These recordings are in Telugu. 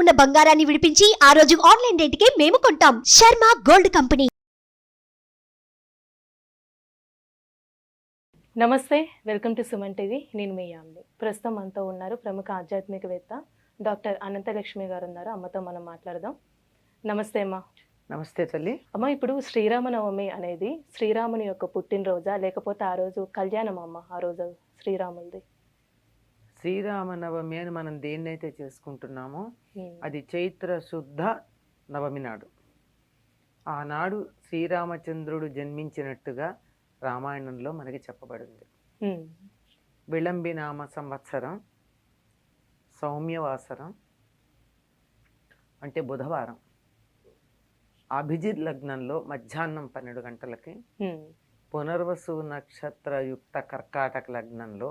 ఉన్న బంగారాన్ని విడిపించి ఆ రోజు ఆన్లైన్ రేటుకే మేము కొంటాం. Sharma gold company. నమస్తే వెల్కమ్ టు సుమన్ టీవీ. నేను మీ యామ్ని ప్రస్తుతం మనతో ఉన్నారు ప్రముఖ ఆధ్యాత్మికవేత్త డాక్టర్ అనంతలక్ష్మి గారు ఉన్నారు. అమ్మతో మనం మాట్లాడదాం. నమస్తే అమ్మ. నమస్తే తల్లి. అమ్మ ఇప్పుడు శ్రీరామనవమి అనేది శ్రీరాముని యొక్క పుట్టినరోజా లేకపోతే ఆ రోజు కళ్యాణం అమ్మ ఆ రోజు శ్రీరాములది? శ్రీరామనవమి అని మనం దేన్నైతే చేసుకుంటున్నామో అది చైత్ర శుద్ధ నవమి నాడు. ఆనాడు శ్రీరామచంద్రుడు జన్మించినట్టుగా రామాయణంలో మనకి చెప్పబడింది. ఉమ్, విళంబినామ సంవత్సరం సౌమ్యవాసరం అంటే బుధవారం. అభిజిత్ లగ్నంలో మధ్యాహ్నం పన్నెండు గంటలకి ఉమ్, పునర్వసు నక్షత్రయుక్త కర్కాటక లగ్నంలో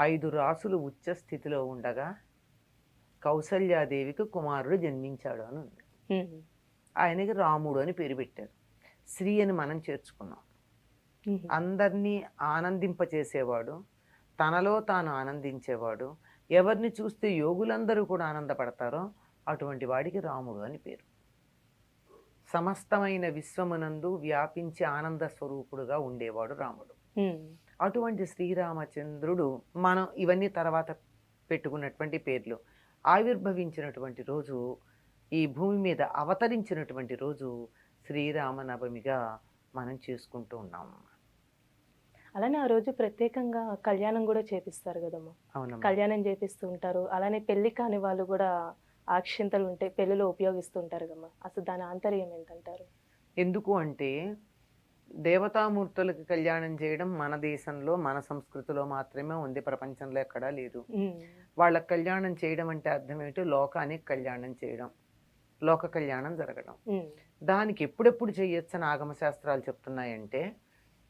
ఐదు రాసులు ఉచ్చ స్థితిలో ఉండగా కౌసల్యాదేవికి కుమారుడు జన్మించాడు అని ఉంది. ఆయనకి రాముడు అని పేరు పెట్టారు. శ్రీ అని మనం చేర్చుకున్నాం. అందరినీ ఆనందింపచేసేవాడు తనలో తాను ఆనందించేవాడు ఎవరిని చూస్తే యోగులందరూ కూడా ఆనందపడతారో అటువంటి వాడికి రాముడు అని పేరు. సమస్తమైన విశ్వమునందు వ్యాపించి ఆనంద స్వరూపుడుగా ఉండేవాడు రాముడు. అటువంటి శ్రీరామచంద్రుడు మనం ఇవన్నీ తర్వాత పెట్టుకున్నటువంటి పేర్లు. ఆవిర్భవించినటువంటి రోజు ఈ భూమి మీద అవతరించినటువంటి రోజు శ్రీరామనవమిగా మనం చేసుకుంటూ ఉన్నాం. అలానే ఆ రోజు ప్రత్యేకంగా కళ్యాణం కూడా చేపిస్తారు కదమ్మా. అవునమ్మా. కళ్యాణం చేపిస్తూ ఉంటారు. అలానే పెళ్ళి కాని వాళ్ళు కూడా అక్షింతలు ఉంటాయి పెళ్ళిలో ఉపయోగిస్తూ ఉంటారు కమ్మా అసలు దాని ఆంతర్యం ఏంటంటారు? ఎందుకు అంటే దేవతామూర్తులకి కళ్యాణం చేయడం మన దేశంలో మన సంస్కృతిలో మాత్రమే ఉంది. ప్రపంచంలో ఎక్కడా లేదు. వాళ్ళకి కళ్యాణం చేయడం అంటే అర్థం ఏమిటి లోకానికి కళ్యాణం చేయడం. లోక కళ్యాణం జరగడం. దానికి ఎప్పుడెప్పుడు చేయొచ్చని ఆగమ శాస్త్రాలు చెప్తున్నాయంటే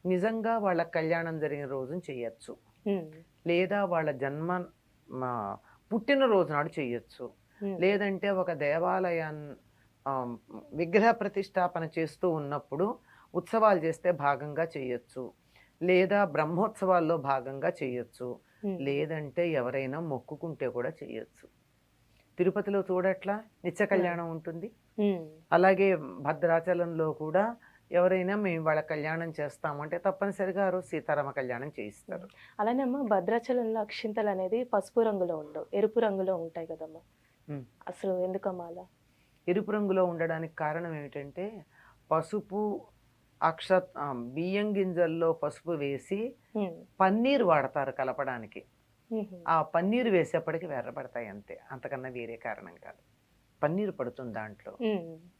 నిజంగా వాళ్ళ కళ్యాణం జరిగిన రోజున చేయొచ్చు లేదా వాళ్ళ జన్మ పుట్టినరోజు నాడు చేయొచ్చు లేదంటే ఒక దేవాలయాన్ని విగ్రహ ప్రతిష్టాపన చేస్తూ ఉన్నప్పుడు ఉత్సవాలు చేస్తే భాగంగా చేయొచ్చు. లేదా బ్రహ్మోత్సవాల్లో భాగంగా చేయొచ్చు. లేదంటే ఎవరైనా మొక్కుకుంటే కూడా చేయొచ్చు. తిరుపతిలో చూడట్లా? నిత్య కళ్యాణం ఉంటుంది. అలాగే భద్రాచలంలో కూడా ఎవరైనా మేము వాళ్ళ కళ్యాణం చేస్తామంటే తప్పనిసరిగా ఆ రోజు సీతారామ కళ్యాణం చేయిస్తారు. అలానే అమ్మ భద్రాచలంలో అక్షింతలు అనేది పసుపు రంగులో ఉండవు. ఎరుపు రంగులో ఉంటాయి కదమ్మా. అసలు ఎందుకమ్మా అలా? ఎరుపు రంగులో ఉండడానికి కారణం ఏమిటంటే పసుపు అక్ష బియ్యం గింజల్లో పసుపు వేసి పన్నీరు వాడతారు కలపడానికి. ఆ పన్నీరు వేసేప్పటికి ఎర్రబడతాయి అంతే. అంతకన్నా వేరే కారణం కాదు. పన్నీరు పడుతుంది దాంట్లో.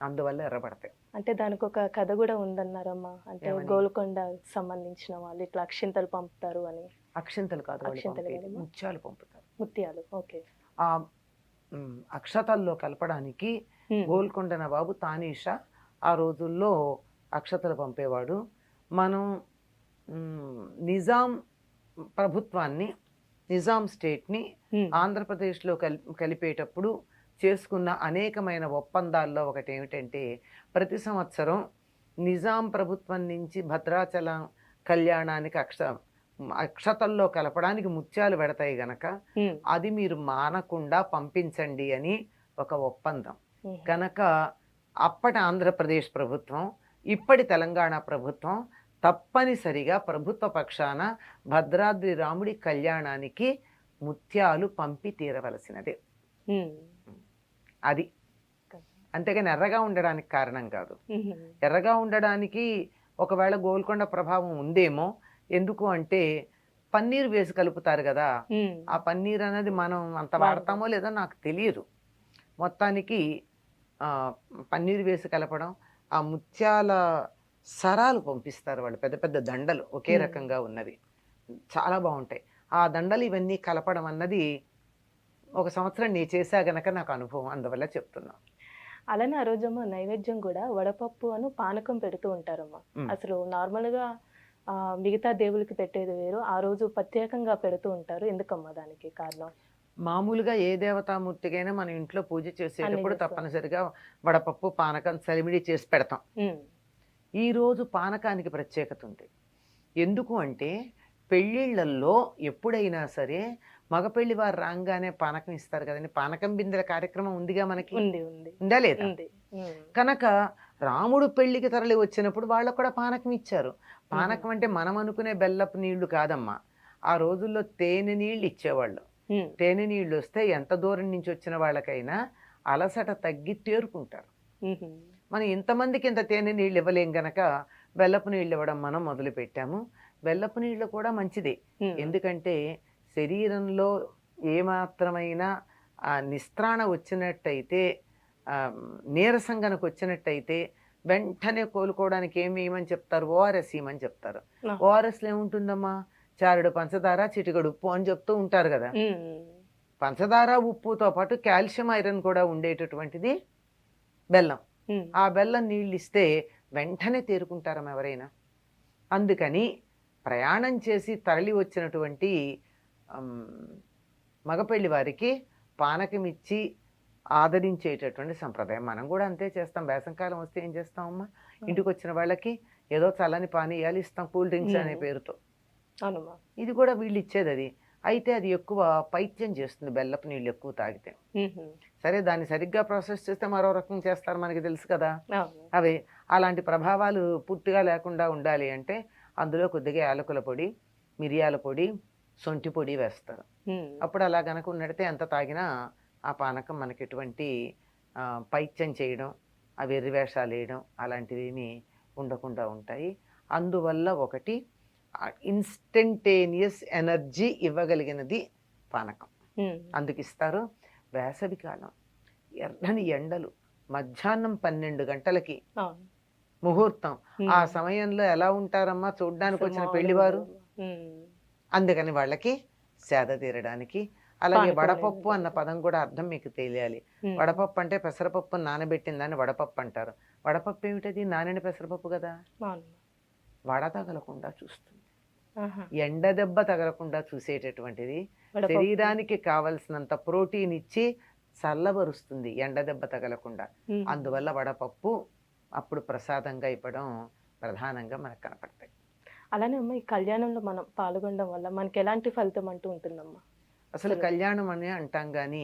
అందువల్ల ఎర్రబడతాయి అంటే దానికి ఒక కథ కూడా ఉందన్నారమ్మా. అంటే? గోల్కొండ సంబంధించిన వాళ్ళు ఇట్లా అక్షింతలు పంపుతారు అని. అక్షింతలు కాదు? ముత్యాలు పంపుతారు. ముత్యాలు. ఓకే. ఆ అక్షతల్లో కలపడానికి గోల్కొండ నవాబు తానీషా ఆ రోజుల్లో అక్షతలు పంపేవాడు. మనం నిజాం ప్రభుత్వాన్ని నిజాం స్టేట్ని ఆంధ్రప్రదేశ్లో కలి కలిపేటప్పుడు చేసుకున్న అనేకమైన ఒప్పందాల్లో ఒకటి ఏమిటంటే ప్రతి సంవత్సరం నిజాం ప్రభుత్వం నుంచి భద్రాచలం కళ్యాణానికి అక్ష అక్షతల్లో కలపడానికి ముత్యాలు పెడతాయి గనక అది మీరు మానకుండా పంపించండి అని ఒక ఒప్పందం. కనుక అప్పటి ఆంధ్రప్రదేశ్ ప్రభుత్వం ఇప్పటి తెలంగాణ ప్రభుత్వం తప్పనిసరిగా ప్రభుత్వ పక్షాన భద్రాద్రి రాముడి కళ్యాణానికి ముత్యాలు పంపి తీరవలసినదే. అది. అంతేగాని ఎర్రగా ఉండడానికి కారణం కాదు. ఎర్రగా ఉండడానికి ఒకవేళ గోల్కొండ ప్రభావం ఉందేమో ఎందుకు అంటే పన్నీర్ వేసి కలుపుతారు కదా. ఆ పన్నీర్ అనేది మనం అంత వాడతాం. వాడతామో లేదో నాకు తెలియదు. మొత్తానికి పన్నీర్ వేసి కలపడం ఆ ముత్యాల సరాలు పంపిస్తారు వాళ్ళు. పెద్ద పెద్ద దండలు ఒకే. రకంగా ఉన్నవి. చాలా బాగుంటాయి. ఆ దండలు ఇవన్నీ కలపడం అన్నది ఒక సంవత్సరం నేను చేసా గనక నాకు అనుభవం అందువల్ల చెప్తున్నా. అలానే ఆ రోజమ్మా నైవేద్యం కూడా వడపప్పు అను పానకం పెడుతూ ఉంటారమ్మా. అసలు నార్మల్గా ఆ, మిగతా దేవులకి పెట్టేది వేరు. ఆ రోజు ప్రత్యేకంగా పెడుతూ ఉంటారు. ఎందుకమ్మా దానికి కారణం? మామూలుగా ఏ దేవతామూర్తికైనా మన ఇంట్లో పూజ చేసేటప్పుడు. తప్పనిసరిగా వడపప్పు పానకం సలిమిడి చేసి పెడతాం. ఉమ్, ఈ రోజు పానకానికి ప్రత్యేకత ఉంది. ఎందుకు అంటే పెళ్ళిళ్ళల్లో ఎప్పుడైనా సరే మగపెళ్ళి వారు రాగానే పానకం ఇస్తారు కదండి. పానకం బిందెల కార్యక్రమం ఉందిగా మనకి? ఉంది లేదా. కనుక రాముడు పెళ్ళికి తరలి వచ్చినప్పుడు వాళ్ళకు కూడా పానకం ఇచ్చారు. పానకం అంటే మనం అనుకునే బెల్లపు నీళ్ళు కాదమ్మా. ఆ రోజుల్లో తేనె నీళ్ళు ఇచ్చేవాళ్ళు. తేనె నీళ్ళు వస్తే ఎంత దూరం నుంచి వచ్చిన వాళ్ళకైనా అలసట తగ్గి తేరుకుంటారు. మనం ఇంతమందికి ఇంత తేనె నీళ్ళు ఇవ్వలేం గనక బెల్లపు నీళ్ళు ఇవ్వడం మనం మొదలు పెట్టాము బెల్లపు నీళ్ళు కూడా మంచిదే. ఎందుకంటే శరీరంలో ఏమాత్రమైన నిస్త్రాణ వచ్చినట్టయితే నీరసం గనక వచ్చినట్టయితే వెంటనే కోలుకోవడానికి ఏమి ఇవ్వమని చెప్తారు? ఓఆర్ఎస్ ఇవ్వమని చెప్తారు. ఓఆర్ఎస్లో ఏముంటుందమ్మా? చారుడు పంచదార చిటికడు ఉప్పు అని చెప్తూ ఉంటారు కదా. పంచదార ఉప్పుతో పాటు కాల్షియం ఐరన్ కూడా ఉండేటటువంటిది బెల్లం. ఆ బెల్లం నీళ్ళు ఇస్తే వెంటనే తేరుకుంటారమ్మ ఎవరైనా. అందుకని ప్రయాణం చేసి తరలి వచ్చినటువంటి మగపెళ్ళి వారికి పానకం ఇచ్చి ఆదరించేటటువంటి సంప్రదాయం. మనం కూడా అంతే చేస్తాం. వేసంకాలం వస్తే ఏం చేస్తామమ్మా ఇంటికి వచ్చిన వాళ్ళకి ఏదో చల్లని పానీయాలు ఇస్తాం కూల్ డ్రింక్స్ అనే. పేరుతో. అవునమ్మా. ఇది కూడా వీళ్ళు ఇచ్చేది అది. అయితే అది ఎక్కువ పైత్యం చేస్తుంది బెల్లపు నీళ్ళు ఎక్కువ తాగితే. సరే దాన్ని సరిగ్గా ప్రాసెస్ చేస్తే మరో రకం చేస్తారు మనకి తెలుసు కదా. అవి అలాంటి ప్రభావాలు పూర్తిగా లేకుండా ఉండాలి అంటే అందులో కొద్దిగా యాలకుల పొడి మిరియాల పొడి సొంటి పొడి వేస్తారు. అప్పుడు అలా గనక ఉన్నడితే ఎంత తాగినా ఆ పానకం మనకి ఎటువంటి పైత్యం చేయడం ఆ వెర్రి వేషాలు వేయడం అలాంటివి ఏమీ ఉండకుండా ఉంటాయి. అందువల్ల ఒకటి ఇన్స్టంటేనియస్ ఎనర్జీ ఇవ్వగలిగినది పానకం. అందుకు ఇస్తారు వేసవి కాలం ఎర్రని ఎండలు మధ్యాహ్నం పన్నెండు గంటలకి ముహూర్తం. ఆ సమయంలో ఎలా ఉంటారమ్మా చూడ్డానికి వచ్చిన పెళ్ళివారు. అందుకని వాళ్ళకి సేద తీరడానికి అలాగే వడపప్పు అన్న పదం కూడా అర్థం మీకు తెలియాలి. వడపప్పు అంటే పెసరపప్పు నానబెట్టిందని వడపప్పు అంటారు వడపప్పు ఏమిటది నానని పెసరపప్పు కదా వడ తగలకుండా చూస్తుంది. ఎండ దెబ్బ తగలకుండా చూసేటటువంటిది. శరీరానికి కావలసినంత ప్రోటీన్ ఇచ్చి చల్లబరుస్తుంది ఎండ దెబ్బ తగలకుండా. అందువల్ల వడపప్పు అప్పుడు ప్రసాదంగా ఇవ్వడం ప్రధానంగా మనకు కనపడతాయి అలానే అమ్మ ఈ కళ్యాణంలో మనం పాల్గొనడం వల్ల మనకి ఎలాంటి ఫలితం అంటూ ఉంటుందమ్మా అసలు కళ్యాణం అని అంటాం గాని.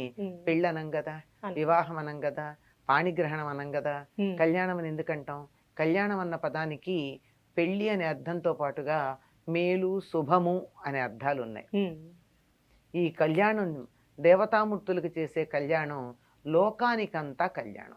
పెళ్ళి అనం కదా వివాహం అనం కదా పాణిగ్రహణం అనం కదా. కళ్యాణం అని ఎందుకంటాం కళ్యాణం అన్న పదానికి పెళ్ళి అనే అర్థంతో పాటుగా మేలు శుభము అనే అర్థాలు ఉన్నాయి. ఈ కళ్యాణం దేవతామూర్తులకు చేసే కళ్యాణం లోకానికంతా కళ్యాణం.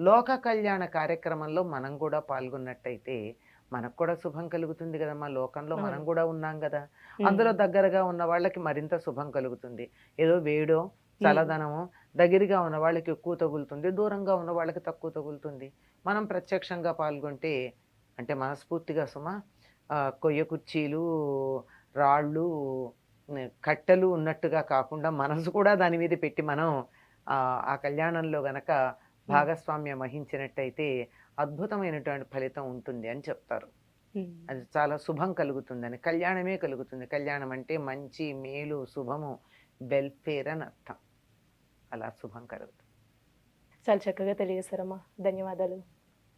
లోక కళ్యాణ కార్యక్రమంలో మనం కూడా పాల్గొన్నట్టయితే మనకు కూడా శుభం కలుగుతుంది కదమ్మా. లోకంలో మనం. కూడా ఉన్నాం కదా. అందులో దగ్గరగా ఉన్న వాళ్ళకి మరింత శుభం కలుగుతుంది. ఏదో వేడో చల్లదనమో దగ్గరగా ఉన్న వాళ్ళకి ఎక్కువ తగులుతుంది దూరంగా ఉన్న వాళ్ళకి తక్కువ తగులుతుంది. మనం ప్రత్యక్షంగా పాల్గొంటే అంటే మనస్ఫూర్తిగా సుమ కొయ్య కుర్చీలు రాళ్ళు కట్టెలు ఉన్నట్టుగా కాకుండా మనసు కూడా దాని మీద పెట్టి మనం ఆ, కళ్యాణంలో గనక భాగస్వామ్యం వహించినట్టయితే అద్భుతమైనటువంటి ఫలితం ఉంటుంది అని చెప్తారు. అది చాలా శుభం కలుగుతుందని కళ్యాణమే కలుగుతుంది. కళ్యాణం అంటే మంచి మేలు శుభము వెల్ఫేర్ అని అర్థం. అలా శుభం కలుగుతుంది. చాలా చక్కగా తెలియజేశారమ్మా. ధన్యవాదాలు.